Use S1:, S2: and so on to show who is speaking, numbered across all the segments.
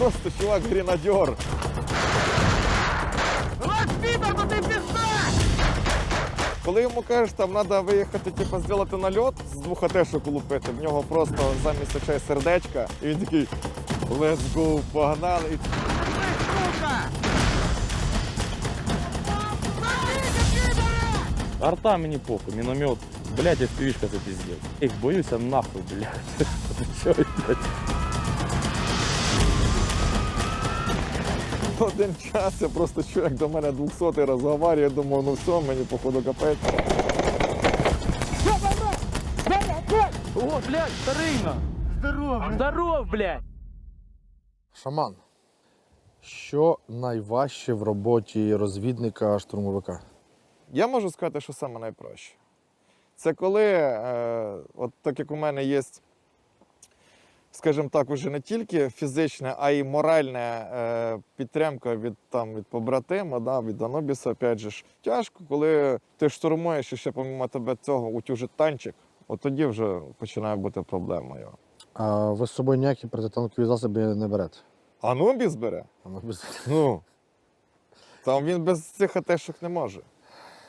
S1: просто чувак гренадер. Коли йому кажеш, там треба виїхати, типу, зробити нальот з двох атешок лупити, в нього просто замість очей сердечка, і він такий let's go, погнали. І
S2: Арта мені похуй, міномет. Блять, FPV-шка це піздець. Їх боюся нахуй, блядь. Що,
S1: Один час я просто чую, як до мене 200 розговорює, я думав, ну все, мені походу капець.
S2: О, блядь, старина! Здоров! Здоров, блядь!
S3: Шаман. Що найважче в роботі розвідника штурмовика?
S1: Я можу сказати, що саме найпроще. Це коли, е, от так як у мене є, скажімо так, уже не тільки фізична, а й моральна е, підтримка від, там, від побратима, да, від Анубіса, опять же ж. Тяжко, коли ти штурмуєш і ще помимо тебе цього утюжить танчик, от тоді вже починає бути проблемою.
S3: А ви з собою ніякі протитанкові засоби не берете?
S1: Анубіс бере?
S3: А ну,
S1: Ну. Там він без цих атешок не може.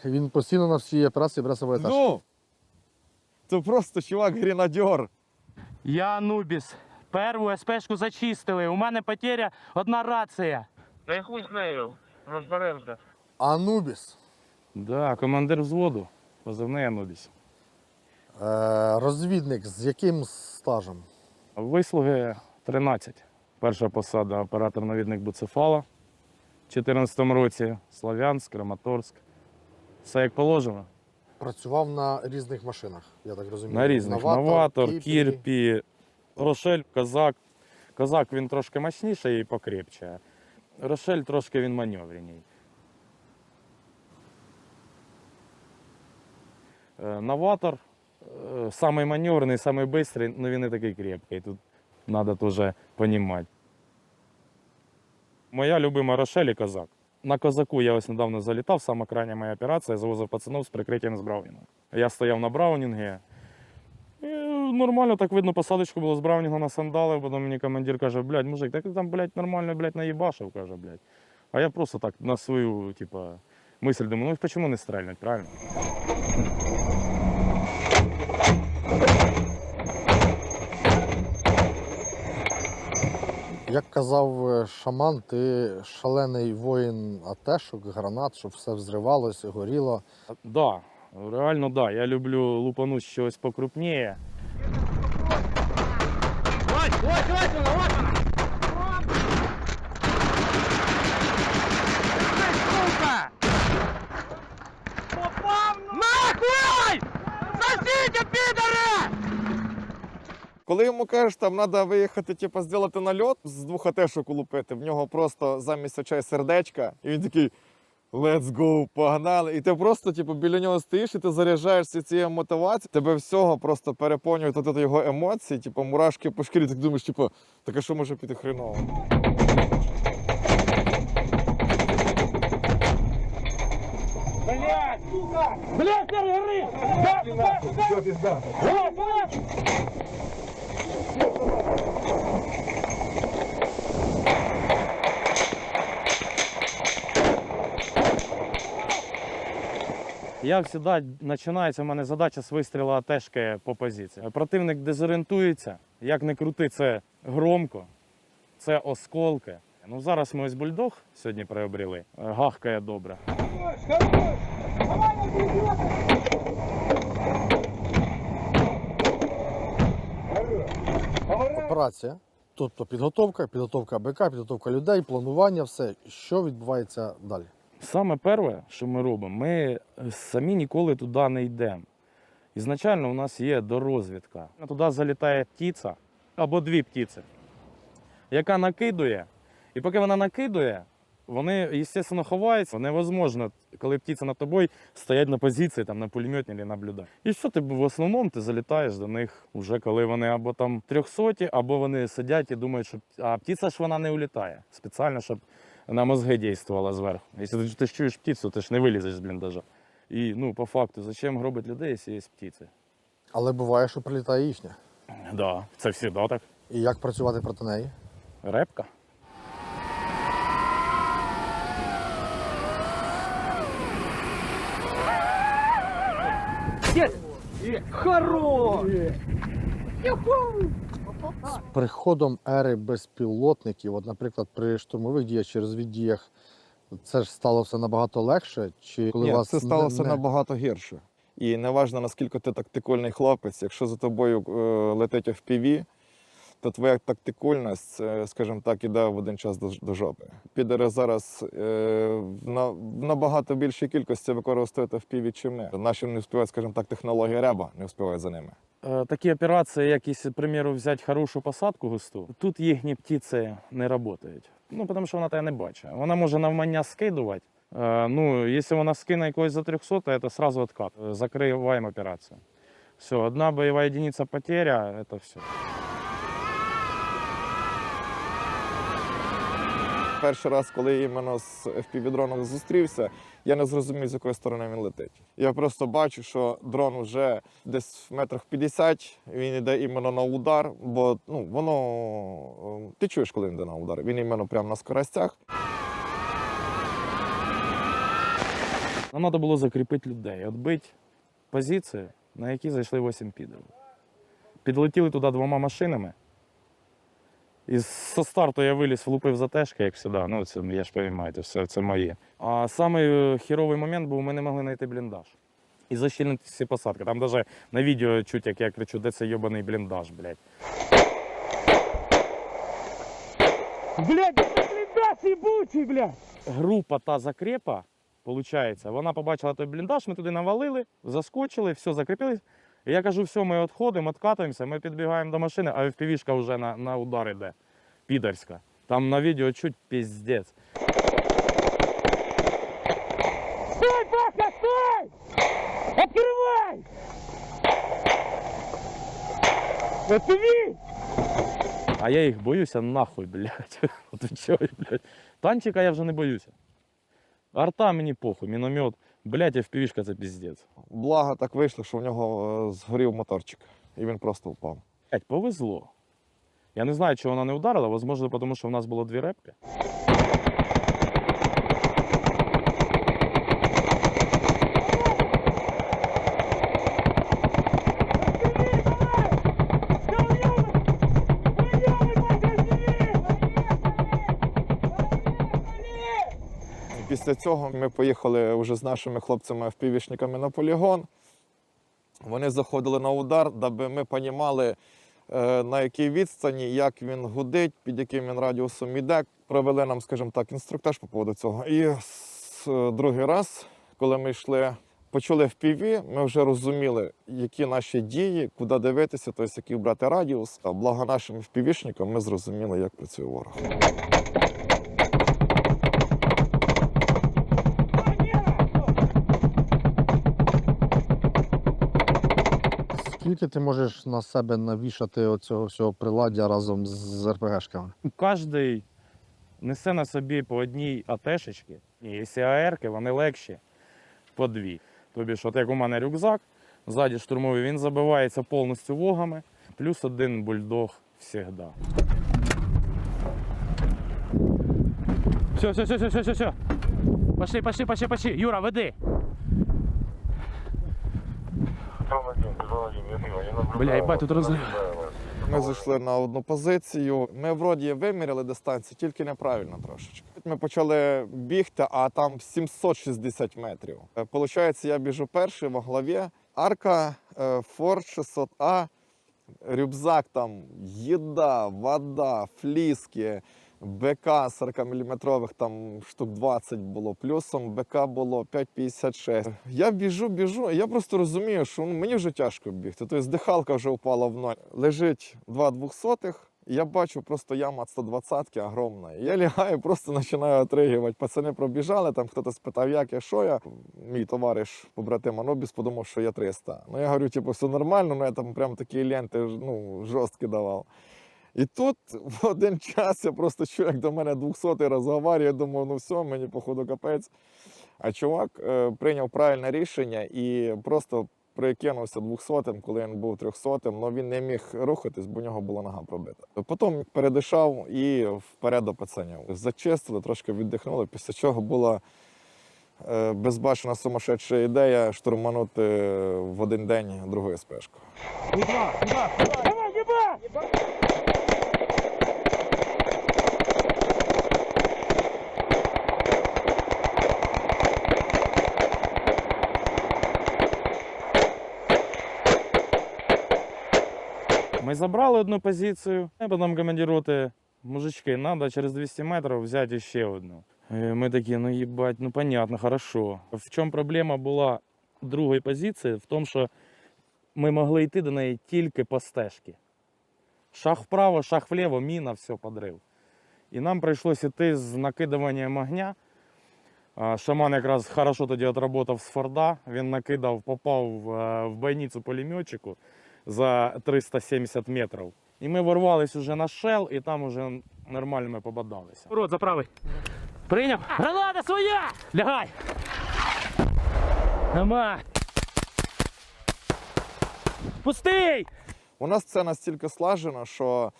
S3: Він постійно на всі операції бере з собою.
S1: Ну, це просто чувак гренадер.
S4: Я Анубіс. Перву СПшку зачистили. У мене потеря одна рація.
S5: Та й хуй з нею. Розберемося.
S3: Анубіс.
S2: Да, командир взводу. Позивний Анубіс.
S3: Е, розвідник з яким стажем?
S2: Вислуги 13. Перша посада оператор-навідник Буцефала. У 2014 році Слов'янськ, Краматорськ. Все як положено.
S3: Працював на різних машинах, я так розумію.
S2: На різних. Новатор, Кірпі, Рошель, Козак. Козак він трошки мощніший і покрепче. Рошель трошки він маневреній. Е, Новатор е, самий маневрений, самий швидкий, але він не такий крепкий. Тут треба теж розуміти. Моя любима Рошель і Козак. На козаку я ось недавно залітав, сама крайня моя операція, завозив пацанов з прикриттям з Браунінга. Я стояв на Браунінгі, і нормально так видно, посадочку було з Браунінга на сандали, бо мені командир каже, блядь, мужик, так ти там, блядь, нормально, блядь, наїбашив, каже, блядь. А я просто так на свою, типа, мисль думаю, ну чому не стрельнуть, правильно?
S3: Як казав е, шаман, ти шалений воїн атешок, гранат, щоб все взривалося, горіло.
S2: Да, реально да. Я люблю лупануть щось покрупніє.
S4: Ось, ось, ось вона, ось вона! Ти, сука! Попав нахуй! Сосите, підари!
S1: Коли йому кажеш, там треба виїхати, типу, зробити нальот з двох атешок лупити, в нього просто замість очей сердечка, і він такий let's go, погнали. І ти просто, типу, біля нього стоїш і ти заряджаєшся цією мотивацією, тебе всього просто переповнюють от його емоції, типу, мурашки по шкірі, ти думаєш, типу, так а що може піти хреново?
S4: Сука! Да, да, да! Что пизда?
S2: Як завжди починається в мене задача з вистрілу АТшки по позиції. Противник дезорієнтується, як не крути, це громко, це осколки. Ну зараз ми ось бульдог сьогодні приобрели. Е, Гахкає добре.
S3: Операція. Тобто підготовка, підготовка БК, підготовка людей, планування, все. Що відбувається далі?
S2: Саме перше, що ми робимо, ми самі ніколи туди не йдемо. Ізначально у нас є дорозвідка. Туди залітає птиця або дві птиці, яка накидує. І поки вона накидує, вони, звісно, ховаються. Невозможно, коли птиця над тобою стоять на позиції, там, на пулеметі або наблюдає. І що ти в основному ти залітаєш до них, вже коли вони або там трьохсоті, або вони сидять і думають, що а птиця ж вона не улітає. Спеціально, щоб на мозги дійствувала зверху. Якщо ти, ти ж чуєш птицю, ти ж не вилізеш з бліндажа. І ну, по факту, зачем гробить людей, якщо є птиці?
S3: Але буває, що прилітає їхня.
S2: Да, це завжди так.
S3: І як працювати проти неї?
S2: Репка.
S3: З приходом ери безпілотників, от, наприклад, при штурмових діях чи розвіддіях, це ж стало все набагато легше? Чи коли
S1: Ні,
S3: вас
S1: це сталося
S3: не, не...
S1: набагато гірше. І неважно, наскільки ти тактикольний хлопець, якщо за тобою е, летить FPV, то твоя тактикульність, е, скажімо так, іде в один час до, жопи. Підери зараз е, на, набагато більшій кількості використовують FPV, чи ми. Наші не вспівають, скажімо так, технології реба не вспівають за ними.
S2: Е, Такі операції, як, якщо, к примеру, взяти хорошу посадку густу, тут їхні птиці не працюють. Ну, тому що вона тебе не бачить. Вона може навмання скидувати. Ну, якщо вона скине якогось за 300, то це одразу відкат. Закриваємо операцію. Все, одна бойова единиця потеря, це все.
S1: Перший раз, коли іменно з FPV-дроном зустрівся, я не зрозумів, з якої сторони він летить. Я просто бачу, що дрон вже десь в метрах 50, він йде іменно на удар, бо ну, воно. е, Ти чуєш, коли він йде на удар. Він іменно прямо на скоростях.
S2: Нам треба було закріпити людей, відбити позиції, на які зайшли 8 підерів. Підлетіли туди двома машинами. І з старту я виліз, влупив за тежки, як завжди. Ну, це я ж розумієте, все це моє. А самий е, хіровий момент був, ми не могли знайти бліндаж. І защільнити всі посадки. Там навіть на відео чуть, як я кричу, де це йобаний бліндаж, блядь. Блядь, це бліндаж їбучий, блядь! Група та закрепа, виходить, вона побачила той бліндаж, ми туди навалили, заскочили, все, закріпились. І я кажу, все, ми відходимо, відкатуємося, ми підбігаємо до машини, а FPV-шка вже на, на удар іде. Підерська. Там на відео чуть піздець. Стой, Паша, стой! Открывай! FPV! А я їх боюся нахуй, блядь. Отвечаю, блядь. Танчика я вже не боюся. Арта мені похуй, міномет. Блядь, FPV-шка це піздець.
S1: Благо так вийшло, що в нього е, згорів моторчик, і він просто впав.
S2: Блять, повезло. Я не знаю, чого вона не вдарила, можливо, тому що в нас було дві репки.
S1: Після цього ми поїхали вже з нашими хлопцями впівішниками на полігон. Вони заходили на удар, даби ми розуміли, на якій відстані, як він гудить, під яким він радіусом іде. Провели нам, скажімо так, інструктаж по поводу цього. І другий раз, коли ми йшли, почули в піві, ми вже розуміли, які наші дії, куди дивитися, тобто який брати радіус. А благо нашим впівішникам ми зрозуміли, як працює ворог.
S3: Скільки ти можеш на себе навішати оцього всього приладдя разом з РПГшками?
S2: Кожний несе на собі по одній АТшечці. І якщо АРки, вони легші по дві. Тобі ж, от як у мене рюкзак, ззаді штурмовий, він забивається повністю вогами, плюс один бульдог завжди.
S4: Все, все, все, все, все, все. Пошли, пошли, пошли, пошли. Юра, веди. Бля, ебать, тут розрив.
S1: Ми зайшли на одну позицію. Ми вроді виміряли дистанцію, тільки неправильно трошечки. Ми почали бігти, а там 760 метрів. Е, Получається, я біжу перший во главі. Арка е, Ford 600A, рюкзак там їда, вода, фліски. БК 40-мм там штук 20 було, плюсом БК було 5,56. Я біжу, біжу, я просто розумію, що ну, мені вже тяжко бігти. Тобто дихалка вже впала в ноль. Лежить два двохсотих, і я бачу просто яма 120-ки огромна. Я лягаю, просто починаю отригувати. Пацани пробіжали, там хтось спитав, як я, що я. Мій товариш, побратим Анобіс, подумав, що я 300. Ну я говорю, типу, все нормально, ну я там прям такі ленти ну, жорсткі давав. І тут в один час я просто як до мене 200-й розговорює, я думав, ну все, мені походу капець. А чувак е, прийняв правильне рішення і просто прикинувся 200-м, коли він був 300-м, але він не міг рухатись, бо у нього була нога пробита. Потім передишав і вперед до пацанів. Зачистили, трошки віддихнули, після чого була е, безбашена сумасшедша ідея штурманути в один день другу СПшку.
S2: Ми забрали одну позицію, а потім командир мужички, треба через 200 метрів взяти ще одну. Е, Ми такі, ну їбать, ну понятно, хорошо. В чому проблема була другої позиції? В тому, що ми могли йти до неї тільки по стежці. Шаг вправо, шаг вліво, міна, все, подрив. І нам прийшлося йти з накидуванням огня. Шаман якраз хорошо тоді отработав з Форда. Він накидав, попав е, в бойницю пулеметчику за 370 метрів. І ми ворвались уже на шел, і там уже нормально ми побадалися.
S4: Рот за правий. Прийняв. Граната своя! Лягай! Нема! Пустий!
S1: У нас це настільки слажено, що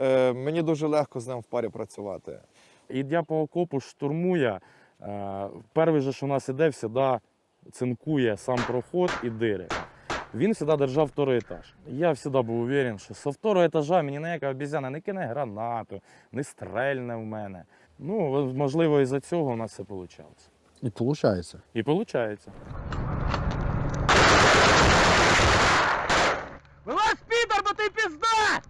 S1: е, мені дуже легко з ним в парі працювати.
S2: Ідя по окопу, штурмує. е, Перший же, що у нас іде, завжди цинкує сам проход і дири. Він завжди держав второй етаж. Я завжди був уверен, що со второго етажа мені ніяка обізяна не кине гранату, не стрельне в мене. Ну, можливо, із-за цього у нас все вийшло.
S3: І виходить.
S2: І виходить.
S4: Вилазь, підар, бо ти пізда!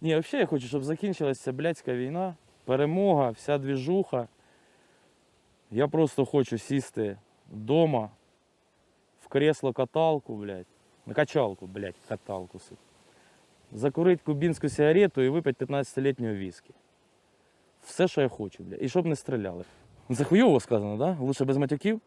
S2: Ні, взагалі я хочу, щоб закінчилася ця блядська війна, перемога, вся двіжуха. Я просто хочу сісти вдома, в кресло каталку, блядь, на качалку, блядь, каталку, сука. Закурить кубінську сигарету і випити 15-літнього віскі. Все, що я хочу, блядь. І щоб не стріляли. Це сказано, да? Лучше без матюків.